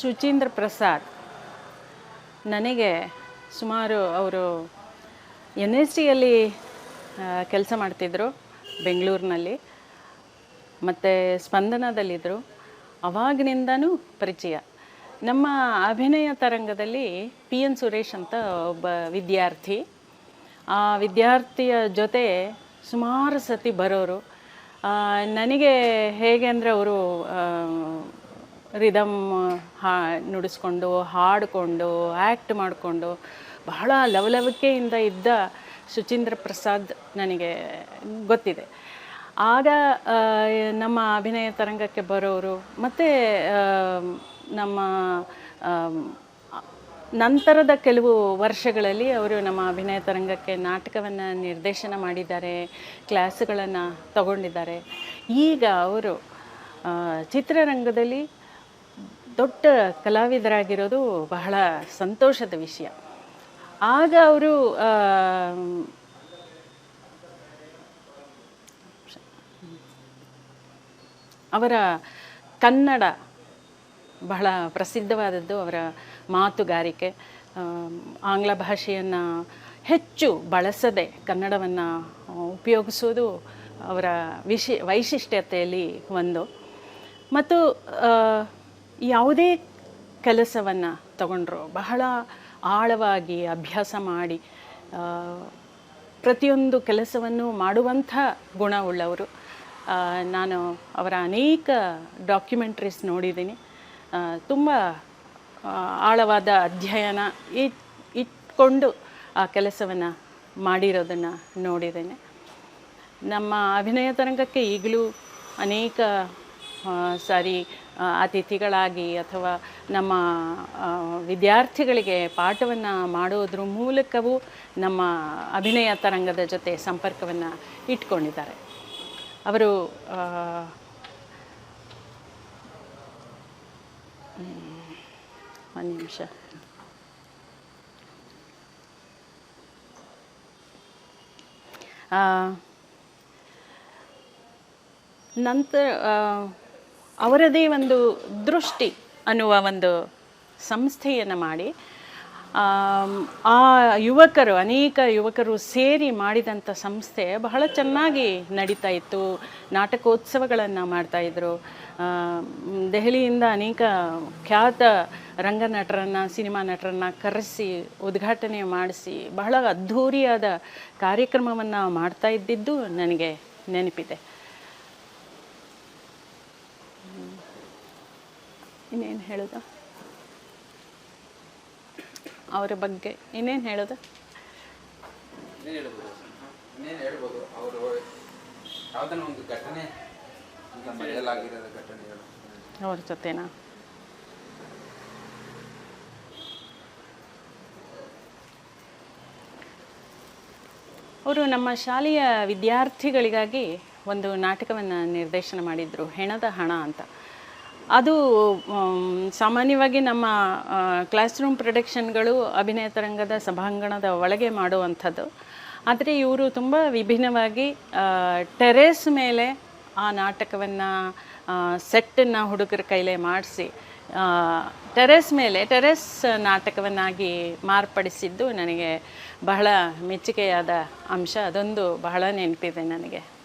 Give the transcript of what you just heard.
ಶುಚೀಂದ್ರ ಪ್ರಸಾದ್ ನನಗೆ ಸುಮಾರು ಅವರು ಎನ್ ಎಸ್ ಟಿಯಲ್ಲಿ ಕೆಲಸ ಮಾಡ್ತಿದ್ದರು ಬೆಂಗಳೂರಿನಲ್ಲಿ. ಮತ್ತು ಸ್ಪಂದನದಲ್ಲಿದ್ದರು ಅವಾಗಿನಿಂದನೂ ಪರಿಚಯ. ನಮ್ಮ ಅಭಿನಯ ತರಂಗದಲ್ಲಿ ಪಿ ಎನ್ ಸುರೇಶ್ ಅಂತ ಒಬ್ಬ ವಿದ್ಯಾರ್ಥಿ. ಆ ವಿದ್ಯಾರ್ಥಿಯ ಜೊತೆ ಸುಮಾರು ಸತಿ ಬರೋರು. ನನಗೆ ಹೇಗೆ ಅಂದರೆ ಅವರು ರಿದಮ್ ಹಾ, ನುಡಿಸ್ಕೊಂಡು, ಹಾಡಿಕೊಂಡು ಆ್ಯಕ್ಟ್ ಮಾಡಿಕೊಂಡು, ಬಹಳ ಲವಲವಿಕೆಯಿಂದ ಇದ್ದ ಸುಚೀಂದ್ರ ಪ್ರಸಾದ್ ನನಗೆ ಗೊತ್ತಿದೆ. ಆಗ ನಮ್ಮ ಅಭಿನಯ ತರಂಗಕ್ಕೆ ಬರೋರು ಮತ್ತು ನಮ್ಮ ನಂತರದ ಕೆಲವು ವರ್ಷಗಳಲ್ಲಿ ಅವರು ನಮ್ಮ ಅಭಿನಯ ತರಂಗಕ್ಕೆ ನಾಟಕವನ್ನು ನಿರ್ದೇಶನ ಮಾಡಿದ್ದಾರೆ, ಕ್ಲಾಸ್ಗಳನ್ನು ತಗೊಂಡಿದ್ದಾರೆ. ಈಗ ಅವರು ಚಿತ್ರರಂಗದಲ್ಲಿ ದೊಡ್ಡ ಕಲಾವಿದರಾಗಿರೋದು ಬಹಳ ಸಂತೋಷದ ವಿಷಯ. ಆಗ ಅವರು ಅವರ ಕನ್ನಡ ಬಹಳ ಪ್ರಸಿದ್ಧವಾದದ್ದು ಅವರ ಮಾತುಗಾರಿಕೆ. ಆಂಗ್ಲ ಭಾಷೆಯನ್ನು ಹೆಚ್ಚು ಬಳಸದೆ ಕನ್ನಡವನ್ನು ಉಪಯೋಗಿಸೋದು ಅವರ ವಿಶಿ, ವೈಶಿಷ್ಟ್ಯತೆಯಲ್ಲಿ ಒಂದು. ಮತ್ತು ಯಾವುದೇ ಕೆಲಸವನ್ನು ತಗೊಂಡ್ರು, ಬಹಳ ಆಳವಾಗಿ ಅಭ್ಯಾಸ ಮಾಡಿ ಪ್ರತಿಯೊಂದು ಕೆಲಸವನ್ನು ಮಾಡುವಂಥ ಗುಣವುಳ್ಳವರು ಉಳ್ಳವರು. ನಾನು ಅವರ ಅನೇಕ ಡಾಕ್ಯುಮೆಂಟ್ರೀಸ್ ನೋಡಿದ್ದೀನಿ. ತುಂಬ ಆಳವಾದ ಅಧ್ಯಯನ ಇಟ್ ಇಟ್ಕೊಂಡು ಆ ಕೆಲಸವನ್ನು ಮಾಡಿರೋದನ್ನು ನೋಡಿದ್ದೇನೆ. ನಮ್ಮ ಅಭಿನಯ ತರಂಗಕ್ಕೆ ಈಗಲೂ ಅನೇಕ ಸಾರಿ ಅತಿಥಿಗಳಾಗಿ ಅಥವಾ ನಮ್ಮ ವಿದ್ಯಾರ್ಥಿಗಳಿಗೆ ಪಾಠವನ್ನು ಮಾಡೋದ್ರ ಮೂಲಕವೂ ನಮ್ಮ ಅಭಿನಯ ತರಂಗದ ಜೊತೆ ಸಂಪರ್ಕವನ್ನು ಇಟ್ಕೊಂಡಿದ್ದಾರೆ. ಅವರು ಒಂದು ನಿಮಿಷ. ನಂತರ ಅವರದೇ ಒಂದು ದೃಷ್ಟಿ ಅನ್ನುವ ಒಂದು ಸಂಸ್ಥೆಯನ್ನು ಮಾಡಿ ಆ ಯುವಕರು, ಅನೇಕ ಯುವಕರು ಸೇರಿ ಮಾಡಿದಂಥ ಸಂಸ್ಥೆ ಬಹಳ ಚೆನ್ನಾಗಿ ನಡೀತಾ ಇತ್ತು. ನಾಟಕೋತ್ಸವಗಳನ್ನು ಮಾಡ್ತಾಯಿದ್ರು ದೆಹಲಿಯಿಂದ ಅನೇಕ ಖ್ಯಾತ ರಂಗನಟರನ್ನು, ಸಿನಿಮಾ ನಟರನ್ನು ಕರೆಸಿ, ಉದ್ಘಾಟನೆ ಮಾಡಿಸಿ, ಬಹಳ ಅದ್ಧೂರಿಯಾದ ಕಾರ್ಯಕ್ರಮವನ್ನು ಮಾಡ್ತಾ ಇದ್ದಿದ್ದು ನನಗೆ ನೆನಪಿದೆ. ಇನ್ನೇನು ಹೇಳೋದು? ಅವರ ಬಗ್ಗೆ ಇನ್ನೇನು ಹೇಳೋದು? ಇನ್ನೇನು ಹೇಳ್ಬೋದು? ಅವರು ಯಾವುದನ್ನ ಒಂದು ಘಟನೆ ಈಗ ಮರೆಯಲಾಗಿರದ ಘಟನೆಗಳು. ಅವ್ರ ಜೊತೆನಾ? ಅವರು ನಮ್ಮ ಶಾಲೆಯ ವಿದ್ಯಾರ್ಥಿಗಳಿಗಾಗಿ ಒಂದು ನಾಟಕವನ್ನು ನಿರ್ದೇಶನ ಮಾಡಿದರು ಹೆಣದ ಹಣ ಅಂತ. ಅದು ಸಾಮಾನ್ಯವಾಗಿ ನಮ್ಮ ಕ್ಲಾಸ್ ರೂಮ್ ಪ್ರೊಡಕ್ಷನ್ಗಳು ಅಭಿನಯ ತರಂಗದ ಸಭಾಂಗಣದ ಒಳಗೆ ಮಾಡುವಂಥದ್ದು. ಆದರೆ ಇವರು ತುಂಬ ವಿಭಿನ್ನವಾಗಿ ಟೆರೇಸ್ ಮೇಲೆ ಆ ನಾಟಕವನ್ನು ಸೆಟ್ಟನ್ನು ಹುಡುಗರ ಕೈಲೇ ಮಾಡಿಸಿ ಟೆರೆಸ್ ಮೇಲೆ ಟೆರೆಸ್ ನಾಟಕವನ್ನಾಗಿ ಮಾರ್ಪಡಿಸಿದ್ದು ನನಗೆ ಬಹಳ ಮೆಚ್ಚುಗೆಯಾದ ಅಂಶ. ಅದೊಂದು ಬಹಳ ನೆನಪಿದೆ ನನಗೆ.